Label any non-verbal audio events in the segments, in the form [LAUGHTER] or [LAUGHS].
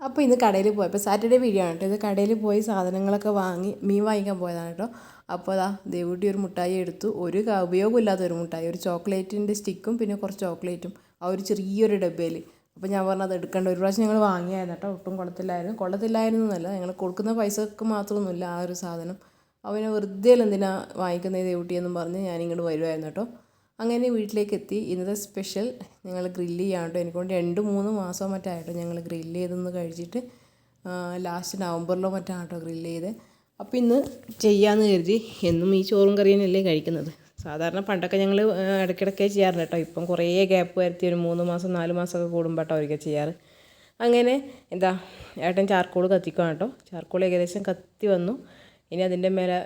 അപ്പോൾ ഇന്ന് കടയിൽ പോയപ്പോൾ സാറ്റർഡേ വീഡിയോ ആണ് കേട്ടോ. ഇത് കടയിൽ പോയി സാധനങ്ങളൊക്കെ വാങ്ങി മീൻ വാങ്ങിക്കാൻ പോയതാണ് കേട്ടോ. അപ്പോൾ അതാ ദേവൂട്ടി ഒരു മുട്ടായി എടുത്തു. ഒരു ഉപയോഗമില്ലാത്ത ഒരു മുട്ടായി. ഒരു ചോക്ലേറ്റിന്റെ സ്റ്റിക്കും പിന്നെ കുറച്ച് ചോക്ലേറ്റും. ആ ഒരു ചെറിയൊരു ഡബ്ബയിൽ അപ്പോൾ ഞാൻ പറഞ്ഞത് എടുക്കേണ്ട. ഒരു പ്രാവശ്യം ഞങ്ങൾ വാങ്ങിയായിരുന്നു കേട്ടോ. ഒട്ടും കൊള്ളത്തില്ലായിരുന്നു. കൊള്ളത്തില്ലായിരുന്നു എന്നല്ല. ഞങ്ങൾ കൊടുക്കുന്ന പൈസക്ക് മാത്രമൊന്നുമില്ല ആ ഒരു സാധനം. അവനെ വെറുതെ എന്തിനാ വാങ്ങിക്കുന്നത് ദേവൂട്ടിയെന്നും പറഞ്ഞ് ഞാനിങ്ങോട്ട് വരുമായിരുന്നു കേട്ടോ. അങ്ങനെ വീട്ടിലേക്ക് എത്തി ഇന്നത്തെ സ്പെഷ്യൽ ഞങ്ങൾ ഗ്രില്ല് ചെയ്യാണ്ടോ എനിക്കൊണ്ട് രണ്ട് മൂന്ന് മാസമോ മറ്റായിട്ടോ ഞങ്ങൾ ഗ്രില്ല് ചെയ്തൊന്ന് കഴിച്ചിട്ട് ലാസ്റ്റ് നവംബറിലോ മറ്റാണ് കേട്ടോ ഗ്രില്ല് ചെയ്ത്. അപ്പോൾ ഇന്ന് ചെയ്യാമെന്ന് കരുതി. എന്നും ഈ ചോറും കറിയനല്ലേ കഴിക്കുന്നത്. സാധാരണ പണ്ടൊക്കെ ഞങ്ങൾ ഇടയ്ക്കിടയ്ക്ക് ചെയ്യാറുണ്ട് കേട്ടോ. ഇപ്പം കുറേ ഗ്യാപ്പ് വരുത്തി ഒരു മൂന്ന് മാസം നാല് മാസമൊക്കെ കൂടുമ്പോൾ കേട്ടോ ഒരിക്കൽ ചെയ്യാറ്. അങ്ങനെ എന്താ ഏട്ടൻ ചാർക്കോൾ കത്തിക്കുകയാണ് കേട്ടോ. ചാർക്കോൾ ഏകദേശം കത്തി വന്നു. ഇനി അതിന്റെ മേലെ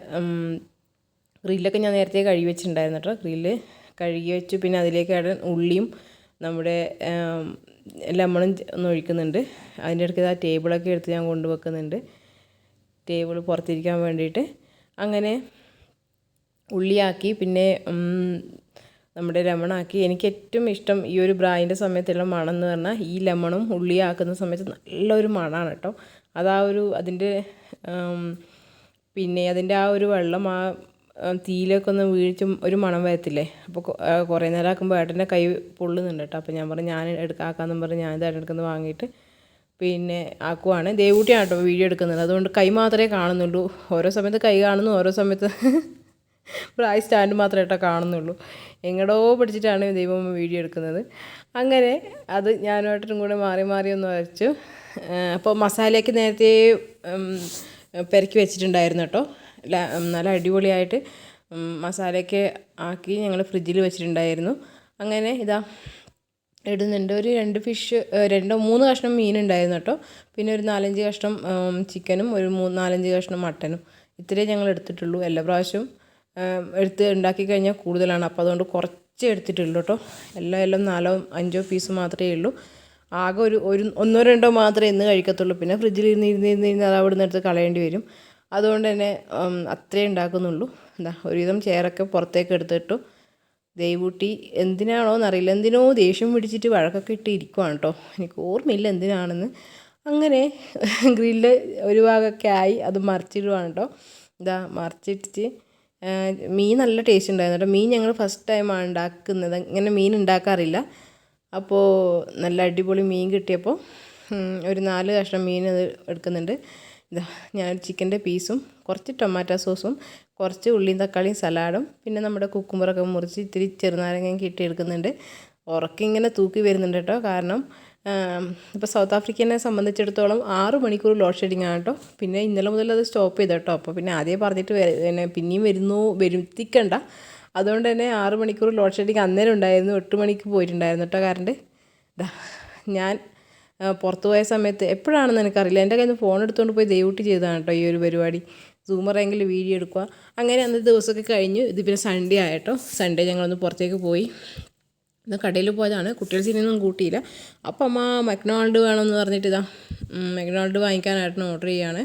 ഗ്രില്ലൊക്കെ ഞാൻ നേരത്തെ കഴുകി വെച്ചിട്ടുണ്ടായിരുന്നു കേട്ടോ. ഗ്രില്ല് കഴുകി വെച്ച് പിന്നെ അതിലേക്ക് ഇടാൻ ഉള്ളിയും നമ്മുടെ ലെമണും ഒന്ന് ഒഴിക്കുന്നുണ്ട്. അതിന്റെ ഇടയ്ക്ക് ആ ടേബിളൊക്കെ എടുത്ത് ഞാൻ കൊണ്ടുവെക്കുന്നുണ്ട്. ടേബിൾ പുറത്തിരിക്കാൻ വേണ്ടിയിട്ട്. അങ്ങനെ ഉള്ളിയാക്കി പിന്നെ നമ്മുടെ ലെമണാക്കി. എനിക്ക് ഏറ്റവും ഇഷ്ടം ഈ ഒരു ബ്രായിന്റെ സമയത്തുള്ള മണം എന്ന് പറഞ്ഞാൽ ഈ ലെമണും ഉള്ളിയാക്കുന്ന സമയത്ത് നല്ലൊരു മണമാണ് കേട്ടോ. അതാ ഒരു അതിന്റെ പിന്നെ അതിന്റെ ആ ഒരു വെള്ളം ആ, തീയിലേക്ക് ഒന്ന് വീഴ്ച ഒരു മണം വരത്തില്ലേ? അപ്പോൾ കുറേ നേരം ആക്കുമ്പോൾ ഏട്ടന്റെ കൈ പൊള്ളുന്നുണ്ട് കേട്ടോ അപ്പോൾ ഞാൻ പറഞ്ഞു ഞാൻ എടുക്കാക്കാന്നും പറഞ്ഞ് ഞാൻ ഇത് എടുക്കുന്നത് വാങ്ങിയിട്ട് പിന്നെ ആക്കുവാണ്. ദേവൂട്ടിയാണ് കേട്ടോ വീഡിയോ എടുക്കുന്നത്. അതുകൊണ്ട് കൈ മാത്രമേ കാണുന്നുള്ളൂ. ഓരോ സമയത്ത് കൈ കാണുന്നു ഓരോ സമയത്ത് [LAUGHS] പ്രായ സ്റ്റാൻഡ് മാത്രമേ കേട്ടോ കാണുന്നുള്ളൂ. എങ്ങടോ പിടിച്ചിട്ടാണ് ദൈവം വീഡിയോ എടുക്കുന്നത്. അങ്ങനെ അത് ഞാനുമായിട്ടും കൂടെ മാറി മാറി ഒന്ന് വരച്ചു. അപ്പോൾ മസാലയൊക്കെ നേരത്തെ പെരക്കി വെച്ചിട്ടുണ്ടായിരുന്നു കേട്ടോ നല്ല അടിപൊളിയായിട്ട് മസാലയൊക്കെ ആക്കി ഞങ്ങൾ ഫ്രിഡ്ജിൽ വെച്ചിട്ടുണ്ടായിരുന്നു. അങ്ങനെ ഇതാ ഇടുന്നുണ്ട്. ഒരു രണ്ട് ഫിഷ് രണ്ടോ മൂന്ന് കഷ്ണം മീനുണ്ടായിരുന്നു കേട്ടോ. പിന്നെ ഒരു നാലഞ്ച് കഷ്ണം ചിക്കനും ഒരു മൂന്ന് നാലഞ്ച് കഷ്ണം മട്ടനും ഇത്രയേ ഞങ്ങൾ എടുത്തിട്ടുള്ളൂ. എല്ലാ പ്രാവശ്യവും എടുത്ത് ഉണ്ടാക്കി കഴിഞ്ഞാൽ കൂടുതലാണ്. അപ്പോൾ അതുകൊണ്ട് കുറച്ച് എടുത്തിട്ടുള്ളൂ കേട്ടോ. എല്ലാം എല്ലാം നാലോ അഞ്ചോ പീസ് മാത്രമേ ഉള്ളൂ. ആകെ ഒരു ഒരു ഒന്നോ രണ്ടോ മാത്രമേ ഇന്ന് കഴിക്കത്തുള്ളൂ. പിന്നെ ഫ്രിഡ്ജിൽ ഇരുന്ന് ഇരുന്ന് ഇരുന്ന് ഇരുന്ന് അത് അവിടെ നിന്ന് എടുത്ത് കളയേണ്ടി വരും. അതുകൊണ്ട് തന്നെ അത്രേ ഉണ്ടാക്കുന്നുള്ളൂ. എന്താ ഒരുവിധം ചെയറൊക്കെ പുറത്തേക്ക് എടുത്തിട്ടു. ദൈവൂട്ടി എന്തിനാണോ എന്നറിയില്ല. എന്തിനോ ദേഷ്യം പിടിച്ചിട്ട് വഴക്കൊക്കെ ഇട്ട് ഇരിക്കുവാണ് കേട്ടോ എനിക്ക് ഓർമ്മയില്ല എന്തിനാണെന്ന്. അങ്ങനെ ഗ്രില്ല് ഒരു ഭാഗമൊക്കെ ആയി അത് മറിച്ചിടുവാണ് കേട്ടോ ഇതാ മറിച്ചിട്ടിട്ട് മീൻ നല്ല ടേസ്റ്റ് ഉണ്ടായിരുന്നു കേട്ടോ മീൻ ഞങ്ങൾ ഫസ്റ്റ് ടൈമാണ് ഉണ്ടാക്കുന്നത്. ഇങ്ങനെ മീൻ ഉണ്ടാക്കാറില്ല. അപ്പോൾ നല്ല അടിപൊളി മീൻ കിട്ടിയപ്പോൾ ഒരു നാല് കഷ്ണം മീൻ അത് എടുക്കുന്നുണ്ട്. ഞാൻ ചിക്കന്റെ പീസും കുറച്ച് ടൊമാറ്റോ സോസും കുറച്ച് ഉള്ളിയും തക്കാളിയും സലാഡും പിന്നെ നമ്മുടെ കുക്കുമ്പറൊക്കെ മുറിച്ച് ഇത്തിരി ചെറുനാരങ്ങയും കിട്ടി എടുക്കുന്നുണ്ട്. ഉറക്കം ഇങ്ങനെ തൂക്കി വരുന്നുണ്ട് കേട്ടോ. കാരണം ഇപ്പോൾ സൗത്ത് ആഫ്രിക്കനെ സംബന്ധിച്ചിടത്തോളം ആറ് മണിക്കൂർ ലോഡ് ഷെഡിങ് ആണ് കേട്ടോ. പിന്നെ ഇന്നലെ മുതൽ അത് സ്റ്റോപ്പ് ചെയ്തു കേട്ടോ. അപ്പോൾ പിന്നെ ആദ്യം പറഞ്ഞിട്ട് പിന്നെ പിന്നെയും വരുന്നു വരുത്തിക്കണ്ട. അതുകൊണ്ട് തന്നെ ആറ് മണിക്കൂർ ലോഡ് ഷെഡിങ് അന്നേരം ഉണ്ടായിരുന്നു. എട്ട് മണിക്ക് പോയിട്ടുണ്ടായിരുന്നു കേട്ടോ കറണ്ട്. ഞാൻ പുറത്ത് പോയ സമയത്ത് എപ്പോഴാണെന്ന് എനിക്കറിയില്ല. എന്റെ കയ്യിൽ നിന്ന് ഫോൺ എടുത്തുകൊണ്ട് പോയി ദയവിട്ട് ചെയ്തതാണ് കേട്ടോ ഈ ഒരു പരിപാടി. സൂമറെങ്കിൽ വീഡിയോ എടുക്കുക. അങ്ങനെ അന്നത്തെ ദിവസമൊക്കെ കഴിഞ്ഞു. ഇത് പിന്നെ സൺഡേ ആയിട്ടോ. സൺഡേ ഞങ്ങളൊന്ന് പുറത്തേക്ക് പോയി. ഇന്ന് കടയിൽ പോയതാണ്. കുട്ടികൾ സിനിമയൊന്നും കൂട്ടിയില്ല. അപ്പം അമ്മ മക്ഡൊണാൾഡ് വേണമെന്ന് പറഞ്ഞിട്ട് ഇതാ മക്ഡൊണാൾഡ് വാങ്ങിക്കാനായിട്ട് ഓർഡർ ചെയ്യാണ്.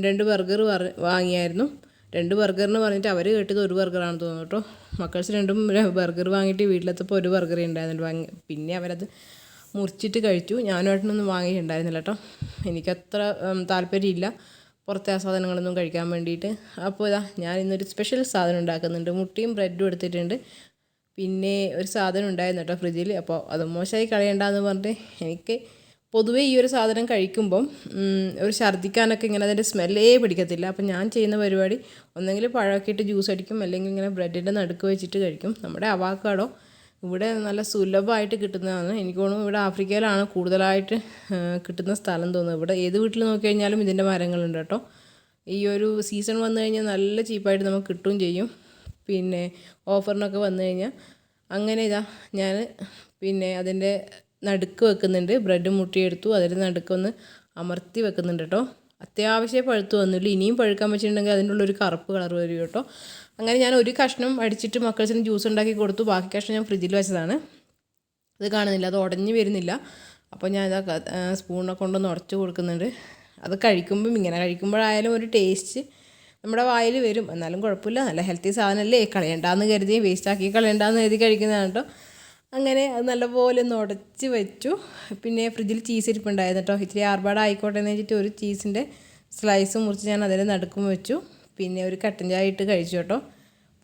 രണ്ട് ബർഗർ വാങ്ങിയായിരുന്നു. രണ്ട് ബർഗറിന് പറഞ്ഞിട്ട് അവർ കേട്ടത് ഒരു ബർഗറാണെന്ന് തോന്നുന്നു കേട്ടോ മക്കൾസ് രണ്ടും ബർഗർ വാങ്ങിയിട്ട് വീട്ടിലെത്തപ്പോൾ ഒരു ബർഗറേ വാങ്ങി പിന്നെ അവരത് മുറിച്ചിട്ട് കഴിച്ചു. ഞാനുമായിട്ടൊന്നും വാങ്ങിയിട്ടുണ്ടായിരുന്നില്ല കേട്ടോ. എനിക്കത്ര താല്പര്യമില്ല പുറത്തെ ആ സാധനങ്ങളൊന്നും കഴിക്കാൻ വേണ്ടിയിട്ട്. അപ്പോൾ ഇതാ ഞാൻ ഇന്നൊരു സ്പെഷ്യൽ സാധനം ഉണ്ടാക്കുന്നുണ്ട്. മുട്ടിയും ബ്രെഡും എടുത്തിട്ടുണ്ട്. പിന്നെ ഒരു സാധനം ഉണ്ടായിരുന്നു കേട്ടോ ഫ്രിഡ്ജിൽ. അപ്പോൾ അത് മോശമായി കളയണ്ടെന്ന് പറഞ്ഞിട്ട് എനിക്ക് പൊതുവേ ഈ ഒരു സാധനം കഴിക്കുമ്പം ഒരു ഛർദ്ദിക്കാനൊക്കെ ഇങ്ങനെ അതിന്റെ സ്മെല്ലേ പിടിക്കത്തില്ല. അപ്പം ഞാൻ ചെയ്യുന്ന പരിപാടി ഒന്നെങ്കിൽ പഴമൊക്കെ ഇട്ട് ജ്യൂസ് അടിക്കും. അല്ലെങ്കിൽ ഇങ്ങനെ ബ്രെഡിന്റെ നടുക്ക് വെച്ചിട്ട് കഴിക്കും. നമ്മുടെ അവാക്കാടോ ഇവിടെ നല്ല സുലഭമായിട്ട് കിട്ടുന്നതാണ്. എനിക്ക് തോന്നുന്നു ഇവിടെ ആഫ്രിക്കയിലാണ് കൂടുതലായിട്ട് കിട്ടുന്ന സ്ഥലം തോന്നുന്നത്. ഇവിടെ ഏത് വീട്ടിൽ നോക്കി കഴിഞ്ഞാലും ഇതിന്റെ മരങ്ങളുണ്ട് കേട്ടോ. ഈ ഒരു സീസൺ വന്നു കഴിഞ്ഞാൽ നല്ല ചീപ്പായിട്ട് നമുക്ക് കിട്ടുകയും ചെയ്യും. പിന്നെ ഓഫറിനൊക്കെ വന്നു കഴിഞ്ഞാൽ അങ്ങനെ ഇതാ ഞാൻ പിന്നെ അതിന്റെ നടുക്ക് വെക്കുന്നുണ്ട്. ബ്രെഡ് മുട്ടിയെടുത്തു അതിന്റെ നടുക്കൊന്ന് അമർത്തി വെക്കുന്നുണ്ട് കേട്ടോ. അത്യാവശ്യം പഴുത്ത് വന്നുള്ളൂ ഇനിയും പഴുക്കാൻ വെച്ചിട്ടുണ്ടെങ്കിൽ അതിന്റെ ഉള്ളൊരു കറുപ്പ് കളർ വരും കേട്ടോ. അങ്ങനെ ഞാൻ ഒരു കഷ്ണം അടിച്ചിട്ട് മക്കൾസിന് ജ്യൂസ് ഉണ്ടാക്കി കൊടുത്തു. ബാക്കി കഷ്ണം ഞാൻ ഫ്രിഡ്ജിൽ വെച്ചതാണ്. അത് കാണുന്നില്ല അത് ഉടഞ്ഞു വരുന്നില്ല. അപ്പോൾ ഞാൻ ഇതാ സ്പൂണിനെ കൊണ്ടൊന്ന് ഉടച്ച് കൊടുക്കുന്നുണ്ട്. അത് കഴിക്കുമ്പം ഇങ്ങനെ കഴിക്കുമ്പോഴായാലും ഒരു ടേസ്റ്റ് നമ്മുടെ വായിൽ വരും. എന്നാലും കുഴപ്പമില്ല. നല്ല ഹെൽത്തി സാധനമല്ലേ? കളയണ്ടാന്ന് കരുതി വേസ്റ്റാക്കി കളയണ്ടാന്ന് കരുതി കഴിക്കുന്നതാണ് കേട്ടോ. അങ്ങനെ അത് നല്ലപോലെ ഒന്ന് ഉടച്ച് വെച്ചു. പിന്നെ ഫ്രിഡ്ജിൽ ചീസ് ഇരിപ്പുണ്ടായിരുന്നു കേട്ടോ. ഇച്ചിരി ആർഭാട് എന്ന് വെച്ചിട്ട് ഒരു ചീസിന്റെ സ്ലൈസ് മുറിച്ച് ഞാൻ അതിൽ നടുക്കും വെച്ചു. പിന്നെ ഒരു കട്ടൻ ചായ ഇട്ട് കഴിച്ചു കേട്ടോ.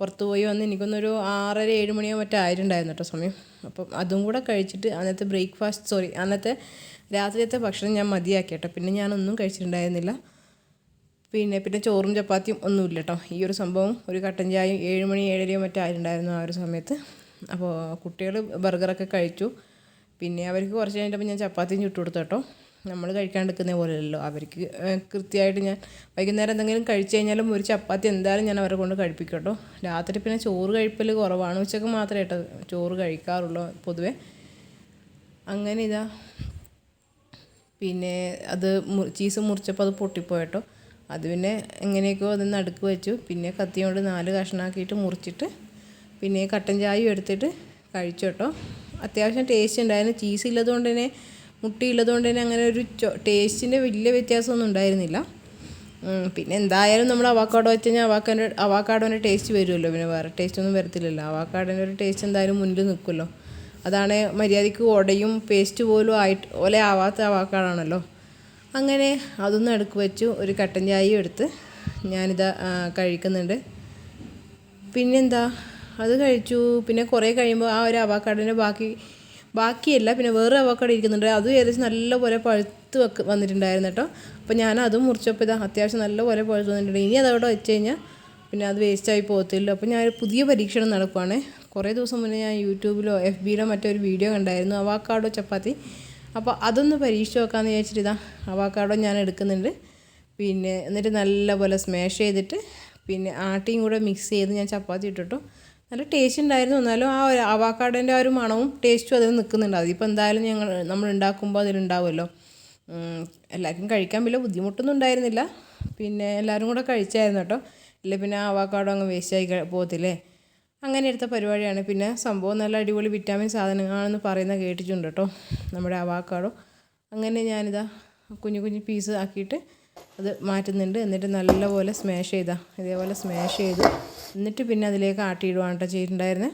പുറത്ത് പോയി വന്ന് എനിക്കൊന്നൊരു ആറര ഏഴ് മണിയോ മറ്റോ ആയിട്ടുണ്ടായിരുന്നു കേട്ടോ സമയം. അപ്പം അതും കൂടെ കഴിച്ചിട്ട് അന്നത്തെ ബ്രേക്ക്ഫാസ്റ്റ് സോറി അന്നത്തെ രാത്രിയത്തെ ഭക്ഷണം ഞാൻ മതിയാക്കി കേട്ടോ. പിന്നെ ഞാനൊന്നും കഴിച്ചിട്ടുണ്ടായിരുന്നില്ല. പിന്നെ പിന്നെ ചോറും ചപ്പാത്തിയും ഒന്നുമില്ല കേട്ടോ. ഈ ഒരു സംഭവം ഒരു കട്ടൻ ചായയും ഏഴ് മണി ഏഴരയോ മറ്റോ ആയിട്ടുണ്ടായിരുന്നു ആ ഒരു സമയത്ത്. അപ്പോൾ കുട്ടികൾ ബർഗറൊക്കെ കഴിച്ചു. പിന്നെ അവർക്ക് കുറച്ച് കഴിഞ്ഞപ്പോൾ ഞാൻ ചപ്പാത്തിയും ചുട്ടു കൊടുത്തു നമ്മൾ കഴിക്കാണ്ടിരിക്കുന്ന പോലെയല്ലോ അവർക്ക് കൃത്യമായിട്ട് ഞാൻ വൈകുന്നേരം എന്തെങ്കിലും കഴിച്ചു കഴിഞ്ഞാലും ഒരു ചപ്പാത്തി എന്തായാലും ഞാൻ അവരെ കൊണ്ട് കഴിപ്പിക്കട്ടോ കേട്ടോ. രാത്രി പിന്നെ ചോറ് കഴിപ്പൽ കുറവാണ്. ഉച്ചയ്ക്ക് മാത്രമേ കേട്ടോ ചോറ് കഴിക്കാറുള്ളൂ പൊതുവെ. അങ്ങനെ ഇതാ. പിന്നെ അത് ചീസ് മുറിച്ചപ്പോൾ അത് പൊട്ടിപ്പോയട്ടോ അത് പിന്നെ എങ്ങനെയൊക്കെയോ അത് നടുക്ക് വെച്ചു. പിന്നെ കത്തി കൊണ്ട് നാല് കഷ്ണമാക്കിയിട്ട് മുറിച്ചിട്ട് പിന്നെ കട്ടൻ ചായയും എടുത്തിട്ട് കഴിച്ചു കേട്ടോ. അത്യാവശ്യം ടേസ്റ്റ് ഉണ്ടായിരുന്നു. ചീസ് ഇല്ലാത്തതുകൊണ്ട് തന്നെ മുട്ടി ഉള്ളതുകൊണ്ട് തന്നെ അങ്ങനെ ഒരു ടേസ്റ്റിന്റെ വലിയ വ്യത്യാസമൊന്നും ഉണ്ടായിരുന്നില്ല. പിന്നെ എന്തായാലും നമ്മൾ അവാക്കാടോ വെച്ച് കഴിഞ്ഞാൽ അവാക്കാന്റെ അവാക്കാടോന്റെ ടേസ്റ്റ് വരുമല്ലോ. പിന്നെ വേറെ ടേസ്റ്റ് ഒന്നും വരത്തില്ലല്ലോ. അവാക്കാടോന്റെ ഒരു ടേസ്റ്റ് എന്തായാലും മുന്നിൽ നിൽക്കുമല്ലോ. അതാണ് മര്യാദയ്ക്ക് ഉടയും പേസ്റ്റ് പോലും ആയിട്ട് പോലെ ആവാത്ത അവാക്കാടാണല്ലോ അങ്ങനെ അതൊന്നും എടുക്ക് വെച്ചു. ഒരു കട്ടൻ ചായയും എടുത്ത് ഞാനിതാ കഴിക്കുന്നുണ്ട്. പിന്നെന്താ? അത് കഴിച്ചു. പിന്നെ കുറേ കഴിയുമ്പോൾ ആ ഒരു അവാക്കാടിന്റെ ബാക്കി ബാക്കിയല്ല. പിന്നെ വേറെ അവക്കാട് ഇരിക്കുന്നുണ്ട്. അത് ഏകദേശം നല്ലപോലെ പഴുത്ത് വെക്ക് വന്നിട്ടുണ്ടായിരുന്നു കേട്ടോ. അപ്പോൾ ഞാൻ അതും മുറിച്ചപ്പോൾ ഇതാ അത്യാവശ്യം നല്ലപോലെ പഴുത്ത് വന്നിട്ടുണ്ട്. ഇനി അതവിടെ വെച്ച് കഴിഞ്ഞാൽ പിന്നെ അത് വേസ്റ്റായി പോകത്തില്ല. അപ്പോൾ ഞാൻ പുതിയ പരീക്ഷണം നടക്കുവാണ്. കുറേ ദിവസം മുന്നേ ഞാൻ യൂട്യൂബിലോ എഫ് ബിയിലോ മറ്റൊരു വീഡിയോ കണ്ടായിരുന്നു. അവാക്കാടോ ചപ്പാത്തി. അപ്പോൾ അതൊന്ന് പരീക്ഷിച്ച് നോക്കാമെന്ന് വിചാരിച്ചിട്ട് ഇതാ അവാക്കാടോ ഞാൻ എടുക്കുന്നുണ്ട്. പിന്നെ എന്നിട്ട് നല്ലപോലെ സ്മാഷ് ചെയ്തിട്ട് പിന്നെ ആട്ടിയും കൂടെ മിക്സ് ചെയ്ത് ഞാൻ ചപ്പാത്തി ഇട്ടിട്ടു. നല്ല ടേസ്റ്റ് ഉണ്ടായിരുന്നു എന്നാലും ആ ഒരു അവാക്കാടേന്റെ ആ ഒരു മണവും ടേസ്റ്റും അതിൽ നിൽക്കുന്നുണ്ട് അതിപ്പോൾ എന്തായാലും ഞങ്ങൾ നമ്മൾ ഉണ്ടാക്കുമ്പോൾ അതിലുണ്ടാവുമല്ലോ. എല്ലാവർക്കും കഴിക്കാൻ വലിയ ബുദ്ധിമുട്ടൊന്നും ഉണ്ടായിരുന്നില്ല. പിന്നെ എല്ലാവരും കൂടെ കഴിച്ചായിരുന്നു കേട്ടോ. ഇല്ല പിന്നെ ആ അവാക്കാടോ അങ്ങ് വേസ്റ്റായി പോകത്തില്ലേ? അങ്ങനെ എടുത്ത പരിപാടിയാണ്. പിന്നെ സംഭവം നല്ല അടിപൊളി വിറ്റാമിൻ സാധനങ്ങളാണെന്ന് പറയുന്ന കേട്ടിട്ടുണ്ട് കേട്ടോ. നമ്മുടെ അവാക്കാടോ അങ്ങനെ ഞാനിതാ കുഞ്ഞു കുഞ്ഞു പീസ് ആക്കിയിട്ട് അത് മാറ്റുന്നുണ്ട്. എന്നിട്ട് നല്ലപോലെ സ്മാഷ് ചെയ്താൽ ഇതേപോലെ സ്മാഷ് ചെയ്ത്. എന്നിട്ട് പിന്നെ അതിലേക്ക് ആട്ടിയിടുവാണ് കേട്ടോ ചെയ്തിട്ടുണ്ടായിരുന്നത്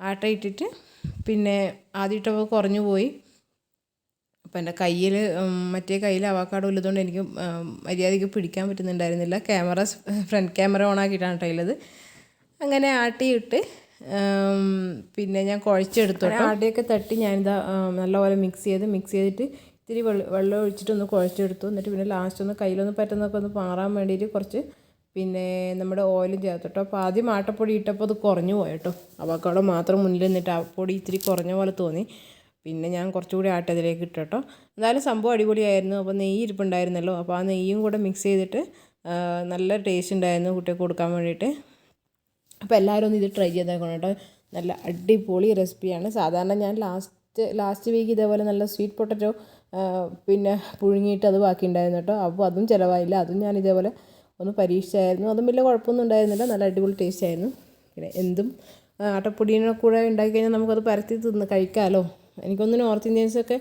ആട്ട ഇട്ടിട്ട് പിന്നെ ആദ്യം ഇട്ടപ്പോൾ കുറഞ്ഞു പോയി. അപ്പം എന്റെ കയ്യിൽ മറ്റേ കയ്യിൽ അവാക്കാട് ഉള്ളതുകൊണ്ട് എനിക്ക് മര്യാദയ്ക്ക് പിടിക്കാൻ പറ്റുന്നുണ്ടായിരുന്നില്ല. ക്യാമറ ഫ്രണ്ട് ക്യാമറ ഓൺ ആക്കിയിട്ടാണ് കേട്ടോ ഉള്ളത് അങ്ങനെ ആട്ടിയിട്ട് പിന്നെ ഞാൻ കുഴച്ചെടുത്തു ആട്ടിയൊക്കെ തട്ടി ഞാനിതാ നല്ലപോലെ മിക്സ് ചെയ്ത് മിക്സ് ചെയ്തിട്ട് ഇത്തിരി വെള്ളം വെള്ളം ഒഴിച്ചിട്ടൊന്ന് കുഴച്ചെടുത്തു. എന്നിട്ട് പിന്നെ ലാസ്റ്റ് ഒന്ന് കയ്യിലൊന്ന് പറ്റുന്നൊക്കെ ഒന്ന് മാറാൻ വേണ്ടിയിട്ട് കുറച്ച് പിന്നെ നമ്മുടെ ഓയിലും ചേർത്ത് കേട്ടോ അപ്പോൾ ആദ്യം ആട്ടപ്പൊടി ഇട്ടപ്പോൾ അത് കുറഞ്ഞു പോയി കേട്ടോ അവക്കാടോ മാത്രം മുന്നിൽ നിന്നിട്ട് ആ പൊടി ഇത്തിരി കുറഞ്ഞ പോലെ തോന്നി. പിന്നെ ഞാൻ കുറച്ചുകൂടി ആട്ട അതിലേക്ക് ഇട്ടു കേട്ടോ എന്തായാലും സംഭവം അടിപൊളിയായിരുന്നു. അപ്പോൾ നെയ്യ് ഇരിപ്പുണ്ടായിരുന്നല്ലോ. അപ്പോൾ ആ നെയ്യും കൂടെ മിക്സ് ചെയ്തിട്ട് നല്ല ടേസ്റ്റ് ഉണ്ടായിരുന്നു കുട്ടികൾക്ക് കൊടുക്കാൻ വേണ്ടിയിട്ട്. അപ്പോൾ എല്ലാവരും ഒന്ന് ഇത് ട്രൈ ചെയ്തേക്കണം കേട്ടോ നല്ല അടിപൊളി റെസിപ്പിയാണ് സാധാരണ ഞാൻ ലാസ്റ്റ് ലാസ്റ്റ് വീക്ക് ഇതേപോലെ നല്ല സ്വീറ്റ് പൊട്ടറ്റോ പിന്നെ പുഴുങ്ങിയിട്ട് അത് ബാക്കി ഉണ്ടായിരുന്നു കേട്ടോ. അപ്പോൾ അതും ചിലവായില്ല. അതും ഞാൻ ഇതേപോലെ ഒന്ന് പരീക്ഷിച്ചായിരുന്നു. അതും വലിയ കുഴപ്പമൊന്നും ഉണ്ടായിരുന്നില്ല. നല്ല അടിപൊളി ടേസ്റ്റ് ആയിരുന്നു. പിന്നെ എന്തും ആട്ടപ്പൊടീനെ കൂടെ ഉണ്ടാക്കി കഴിഞ്ഞാൽ നമുക്കത് പരത്തി തിന്ന് കഴിക്കാമല്ലോ എനിക്കൊന്ന് നോർത്ത് ഇന്ത്യൻസൊക്കെ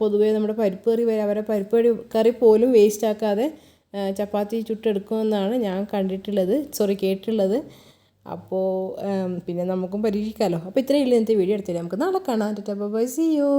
പൊതുവേ നമ്മുടെ പരിപ്പ് കറി വരെ അവരെ പരിപ്പ് കറി പോലും വേസ്റ്റ് ആക്കാതെ ചപ്പാത്തി ചുട്ടെടുക്കുമെന്നാണ് ഞാൻ കണ്ടിട്ടുള്ളത്. സോറി കേട്ടിട്ടുള്ളത്. അപ്പോൾ പിന്നെ നമുക്കും പരീക്ഷിക്കാമല്ലോ അപ്പോൾ ഇത്രയേ ഉള്ളൂ ഇന്നത്തെ വീഡിയോ എടുത്തില്ല നമുക്ക് നാളെ കാണാം. By C U